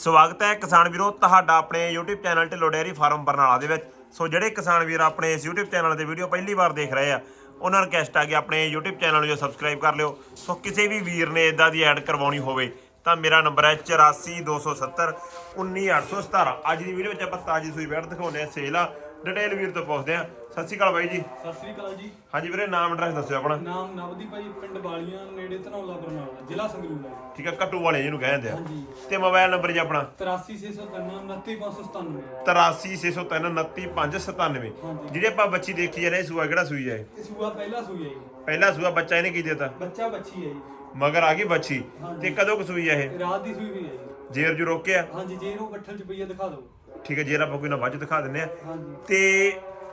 ਸਵਾਗਤ ਹੈ ਕਿਸਾਨ ਵੀਰੋ ਤੁਹਾਡਾ ਆਪਣੇ YouTube channel Dhillon dairy farm Barnala ਦੇ ਵਿੱਚ। ਸੋ ਜਿਹੜੇ ਕਿਸਾਨ ਵੀਰ ਆਪਣੇ ਇਸ YouTube ਚੈਨਲ ਤੇ ਵੀਡੀਓ ਪਹਿਲੀ ਵਾਰ ਦੇਖ ਰਹੇ ਆ, ਉਹਨਾਂ ਨੂੰ ਰਿਕਵੈਸਟ ਆ ਕਿ ਆਪਣੇ YouTube ਚੈਨਲ ਨੂੰ ਜੋ ਸਬਸਕ੍ਰਾਈਬ ਕਰ ਲਿਓ। ਸੋ ਕਿਸੇ ਵੀ ਵੀਰ ਨੇ ਇਦਾਂ ਦੀ ਐਡ ਕਰਵਾਉਣੀ ਹੋਵੇ ਤਾਂ ਮੇਰਾ ਨੰਬਰ ਹੈ 84270 19817 ਅੱਜ ਦੀ ਵੀਡੀਓ ਵਿੱਚ ਆਪਾਂ ਤਾਜੀ ਸੂਈ ਬੈਠ ਦਿਖਾਉਂਦੇ ਆ ਸੇਲ ਆ। ਡਿਟੇਲ ਵੀਰ ਤੋਂ ਪੁੱਛਦੇ ਆ ਸਤਿ ਸ਼੍ਰੀ ਅਕਾਲ ਬਾਈ ਜੀ। ਸਤਿ ਸ੍ਰੀ ਅਕਾਲ ਜੀ। ਹਾਂਜੀ ਵੀਰੇ ਨਾਮ ਐਡਰੈਸ ਦੱਸਿਓ ਆਪਣਾ। ਨਾਮ ਨਵਦੀਪ ਭਾਈ ਪਿੰਡ ਬਾਲੀਆਂ ਨੇੜੇ ਧਨੌਲਾ ਬਰਨਾਲਾ ਜ਼ਿਲ੍ਹਾ ਸੰਗਰੂਰ ਹੈ। ਠੀਕ ਹੈ ਕੱਟੂ ਵਾਲੇ ਜਿਹਨੂੰ ਕਹਿੰਦੇ ਆ। ਹਾਂਜੀ। ਤੇ ਮੋਬਾਈਲ ਨੰਬਰ ਜੀ ਆਪਣਾ? 83693 29597 8360399597 ਹਾਂਜੀ। ਜਿਹੜੇ ਆਪਾਂ ਬੱਚੀ ਦੇਖੀ ਜਾਂਦੇ ਸੂਆ ਕਿਹੜਾ ਸੂਈ ਜਾਏ? ਇਹ ਸੂਆ ਪਹਿਲਾ ਸੂਈ ਹੈ ਜੀ। ਪਹਿਲਾ ਸੂਆ ਬੱਚਾ ਇਹਨੇ ਕੀ ਦਿੱਤਾ? ਬੱਚਾ ਬੱਚੀ ਹੈ ਜੀ। ਮਗਰ ਆ ਗਈ ਬੱਚੀ। ਤੇ ਕਦੋਂ ਕੁ ਸੂਈ ਆ ਇਹ? ਰਾਤ ਦੀ ਸੂਈ ਹੋਈ ਹੈ ਜੀ। ਜੇਰ ਜੂ ਰੋਕਿਆ? ਹਾਂਜੀ ਜੇ ਇਹਨੂੰ ਬੱਠਲ ਚ ਪਈਆ ਦਿਖਾ ਦਿਓ। ਠੀਕ ਹੈ ਜੇਰ ਆਪਾਂ ਕੋਈ ਨਾ ਵੱਜ ਦਿਖਾ ਦਿੰਨੇ ਆ। ਹਾਂਜੀ। ਤੇ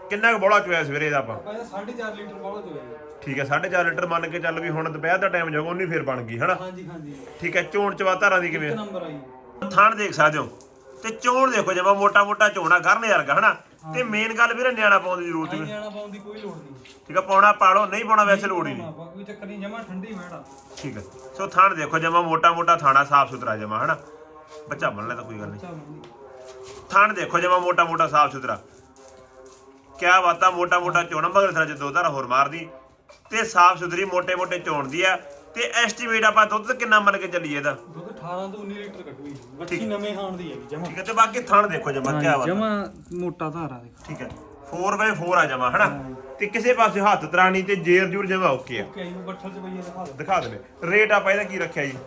ਕਿੰਨਾ ਕੁ ਬੋਲਾ ਚੋਇਆ ਸਵੇਰੇ ਦਾ ਆਪਾਂ? ਇਹਦਾ 4.5 ਲੀਟਰ ਬਾਲਾ ਜੋ ਜੀ। ਠੀਕ ਹੈ 4.5 ਲੀਟਰ ਮੰਨ ਕੇ ਚੱਲ ਵੀ ਹੁਣ ਦੁਪਹਿਰ ਦਾ ਟਾਈਮ ਜਾਊਗਾ ਉਨੀ ਫੇਰ ਬਣ ਗਈ ਹਨਾ? ਹਾਂਜੀ ਹਾਂਜੀ। ਠੀਕ ਹੈ ਚੋਣ ਚਵਾ ਧਾਰਾਂ ਦੀ ਕਿਵੇਂ? ਇੱਕ ਨੰਬਰ ਆਈ ਥਾਣ ਦੇਖ ਸਕਦੇ ਹੋ। ਤੇ ਚੋਣ ਦੇਖੋ ਜਮਾ ਮੋਟਾ ਮੋਟਾ ਚੋਣਾ ਕਰਨ ਵਰਗਾ ਹਨਾ? ਤੇ ਮੇਨ ਗੱਲ ਵੀਰੇ ਨਿਆਣਾ ਪਾਉਣ ਦੀ ਜ਼ਰੂਰਤ ਨਹੀਂ ਨਿਆਣਾ ਪਾਉਣ ਦੀ ਕੋਈ ਲੋੜ ਨਹੀਂ। ਠੀਕ ਹੈ ਪਾਉਣਾ ਪਾਲੋ ਨਹੀਂ ਪਾਉਣਾ ਵੈਸੇ ਲੋੜ ਹੀ ਨਹੀਂ ਆਪਾਂ ਕੋਈ ਚੱਕਰ ਨਹੀਂ ਜਮਾ ਠੰਡੀ ਮੈੜਾ ਠੀਕ ਹੈ। ਸੋ ਥਾਣ ਦੇਖੋ ਜਮਾ ਮੋਟਾ ਮੋਟਾ ਥਾਣਾ ਸਾਫ਼ ਸੁਥਰਾ ਜਮਾ ਹਨਾ? ਬੱਚਾ ਬਣ ਲੈ ਤਾਂ ਕੋਈ ਗੱਲ ਨਹੀਂ। ਥਾਣ ਦੇਖੋ ਜਮਾ ਮੋਟਾ ਮੋਟਾ ਸਾਫ਼ ਸੁਥਰਾ। ਕਿਆ ਬਾਤਾਂ ਮੋਟਾ ਮੋਟਾ ਚੋਣਾ ਮਗਰ ਚ ਦੋ ਧਾਰਾ ਹੋਰ ਮਾਰਦੀ। ਤੇ ਸਾਫ਼ ਸੁਥਰੀ ਮੋਟੇ ਮੋਟੇ ਚੋਣ ਦੀ ਆ। ਤੇ ਐਸਟੀਮੇਟ ਆਪਾਂ ਦੁੱਧ ਕਿੰਨਾ ਮੰਨ ਕੇ ਚੱਲੀਏ ਇਹਦਾ? ਦੁੱਧ 18 ਤੋਂ 19 ਲੀਟਰ ਕੱਢੂਗੀ। ਬੱਚੀ ਨਵੇਂ ਖਾਣ ਦੀ ਹੈਗੀ ਜਮਾ। ਠੀਕ ਹੈ ਤੇ ਬਾਕੀ ਥਾਣ ਦੇਖੋ ਜਮਾ ਕਿਆ ਬਾਤ। ਜਮਾ ਮੋਟਾ ਧਾਰਾ ਦੇ ਠੀਕ ਹੈ 4x4 ਆ ਜਮਾ ਹਨਾ? ਤੇ ਕਿਸੇ ਪਾਸੇ ਹੱਥ ਤਰਾਣੀ ਤੇ ਜੇਰ ਜੂਰ ਜਮਾ ਓਕੇ ਆ। ਓਕੇ ਜੀ ਬੱਠਲ ਚ ਪਈਆ ਦਿਖਾ ਦਿਓ। ਦਿਖਾ ਦੇਵੇ ਰੇਟ ਆਪਾਂ ਇਹਦਾ ਕੀ ਰੱਖਿਆ ਜੀ?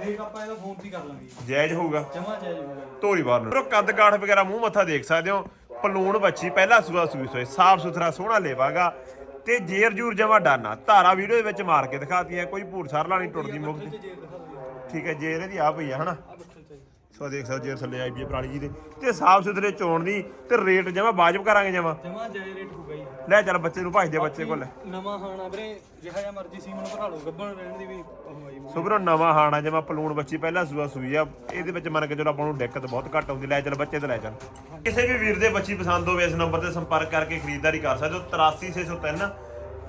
ਰੇਟ ਆਪਾਂ ਇਹਦਾ ਫੋਨ ਤੇ ਹੀ ਕਰ ਲਾਂਗੇ। ਜਾਇਜ਼ ਹੋਊਗਾ। ਜਮਾ ਜਾਇਜ਼ ਹੋਊਗਾ। ਧੋਰੀ ਬਾਹਰ ਨੂੰ। ਕੱਦ ਕਾਠ ਵਗੈਰਾ ਮੂੰਹ ਮੱਥਾ ਦੇਖ ਸਕਦੇ ਹੋ। ਪਲੂਣ ਬੱਚੀ ਪਹਿਲਾ ਸੂਆ ਸੂਈ ਸੋਏ ਸਾਫ਼ ਸੁਥਰਾ ਸੋਹਣਾ ਲੇਵਾਗਾ ਤੇ ਜੇਰ ਜੂਰ ਜਮਾ ਡਾਨਾ। ਧਾਰਾ ਵੀਡੀਓ ਦੇ ਵਿੱਚ ਮਾਰ ਕੇ ਦਿਖਾਤੀਆਂ ਕੋਈ ਭੂਰ ਸਰਲਾ ਨਹੀਂ ਟੁੱਟਦੀ ਮੁਕਦੀ। ਦਿਓ ਠੀਕ ਹੈ ਜੇਰ ਇਹਦੀ ਆ ਪਈ ਆ ਹਨਾ। ਸੋ ਦੇਖ ਸਕਦੇ ਜੇਰ ਥੱਲੇ ਆਈ ਵੀ ਪਰਾਲੀ ਜੀ ਦੇ। ਤੇ ਸਾਫ਼ ਸੁਥਰੇ ਚੋਣ ਦੀ ਤੇ ਰੇਟ ਜਮਾ ਵਾਜਬ ਕਰਾਂਗੇ ਜਮਾ। ਜਮਾ ਜਾਇਜ਼ ਰੇਟ ਹੋਊਗਾ ਜੀ। ਲੈ ਚੱਲ ਬੱਚੇ ਨੂੰ ਭਜਦੇ ਬੱਚੇ ਕੋਲ। ਨਵਾਂ ਖਾਣਾ ਵੀਰੇ ਜਿਹਾ ਮਰਜ਼ੀ ਸੀ ਮੈਨੂੰ ਭਰਾ ਲਓ ਗੱਬਣ ਰਹਿਣ ਦੀ ਵੀ ਉਹ ਆ ਜੀ ਸੋ ਵੀਰੋ ਨਵਾਂ ਹਾਣਾ ਜਮਾ ਪਲੂਣ ਬੱਚੀ ਪਹਿਲਾ ਸੂਆ ਸੂਈ ਆ। ਇਹਦੇ ਵਿੱਚ ਮੰਨ ਕੇ ਚਲੋ ਆਪਾਂ ਨੂੰ ਦਿੱਕਤ ਬਹੁਤ ਘੱਟ ਆਉਂਦੀ। ਲੈ ਚੱਲ ਬੱਚੇ ਤੇ ਲੈ ਚੱਲ। ਕਿਸੇ ਵੀ ਵੀਰ ਦੇ ਬੱਚੀ ਪਸੰਦ ਹੋਵੇ ਇਸ ਨੰਬਰ ਤੇ ਸੰਪਰਕ ਕਰਕੇ ਖਰੀਦਦਾਰੀ ਕਰ ਸਕਦੇ ਹੋ। 83603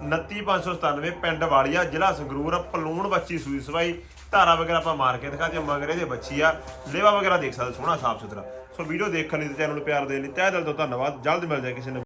29597 ਪਿੰਡ ਵਾਲੀਆ, ਜ਼ਿਲ੍ਹਾ ਸੰਗਰੂਰ, ਪਲੂਣ, ਬੱਚੀ ਸੂਈ ਸਵਾਈ, ਧਾਰਾ ਵਗੈਰਾ ਆਪਾਂ ਮਾਰ ਕੇ ਦਿਖਾ ਦਿਆਂ, ਮਗਰ ਇਹਦੇ ਬੱਚੀ ਆ, ਲੇਵਾ ਵਗੈਰਾ ਦੇਖ ਸਕਦੇ ਸੋਹਣਾ ਸਾਫ਼ ਸੁਥਰਾ ਸੋ ਵੀਡੀਓ ਦੇਖਣ ਲਈ ਤੇ ਚੈਨਲ ਨੂੰ ਪਿਆਰ ਦੇਣ ਲਈ ਤਹਿ ਦਿਲ ਤੋਂ ਧੰਨਵਾਦ, ਜਲਦ ਮਿਲ ਜਾਏ ਕਿਸੇ ਨਵੀਂ